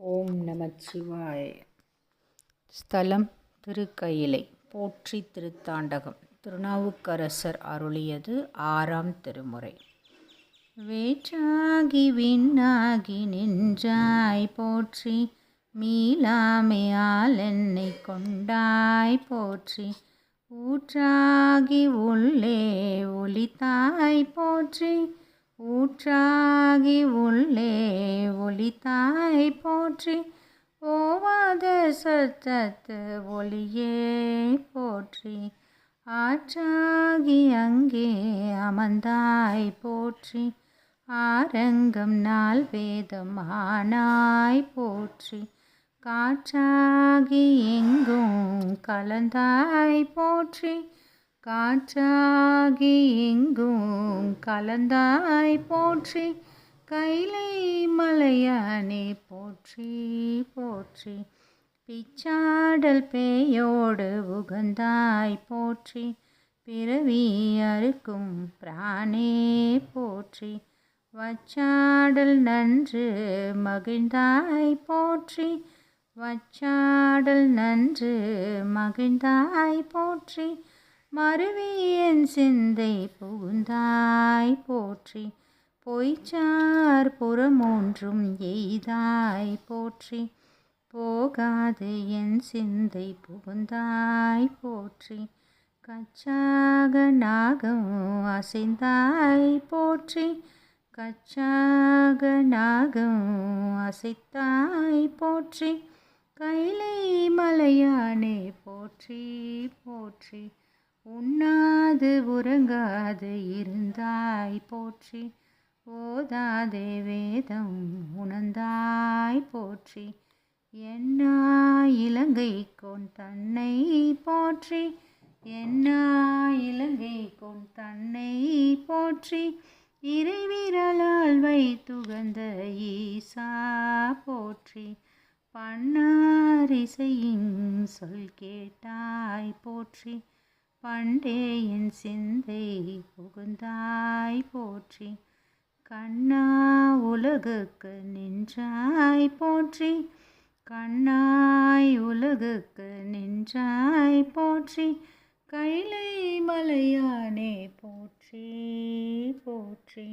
ஓம் நமச்சிவாய. ஸ்தலம் திருக்கயிலை போற்றி திருத்தாண்டகம். திருநாவுக்கரசர் அருளியது ஆறாம் திருமுறை. வேற்றாகி விண்ணாகி நின்றாய் போற்றி மீளாமையால் என்னை கொண்டாய் போற்றி ஊற்றாகி உள்ளே ஒளித்தாய் போற்றி ஊற்றாகி உள்ளே ஒளித்தாய் போற்றி ஓவாத சத்தத்து ஒளியே போற்றி. ஆற்றாகி அங்கே அமர்ந்தாய் போற்றி ஆரங்கம் நாள் வேதம் ஆனாய் போற்றி. காற்றாகி எங்கும் கலந்தாய் போற்றி காற்றாகி எங்கும் கலந்தாய் போற்றி கைலை மலையானே போற்றி போற்றி. பிச்சாடல் பேயோடு உகந்தாய் போற்றி பிறவி அறுக்கும் பிராணே போற்றி. வச்சாடல் நன்று மகிழ்ந்தாய் போற்றி வச்சாடல் நன்று மகிழ்ந்தாய் போற்றி. மறுவியன் சிந்தை புகுந்தாய் போற்றி. பொய்ச்சார் புறமொன்றும் எய்தாய் போற்றி. போகாது என் சிந்தை புகுந்தாய் போற்றி. கச்சாக நாகம் அசைந்தாய் போற்றி. கச்சாக நாகம் அசைத்தாய் போற்றி. கைலை மலையானே போற்றி போற்றி. உண்ணாது உறங்காது இருந்தாய் போற்றி. ஓதாதே வேதம் உணர்ந்தாய் போற்றி. என்னா இலங்கை கொன் தன்னை போற்றி. என்னா இலங்கை கொன் தன்னை போற்றி. இறைவிரலால் வைத்துகந்த ஈசா போற்றி. பன்னாரிசையின் சொல் கேட்டாய் போற்றி. பண்டே என் சிந்தை புகுந்தாய் போற்றி. கண்ணா உலகுக்கு நின்றாய் போற்றி. கண்ணாய் உலகுக்கு நின்றாய் போற்றி. கைலை மலையானே போற்றி போற்றி.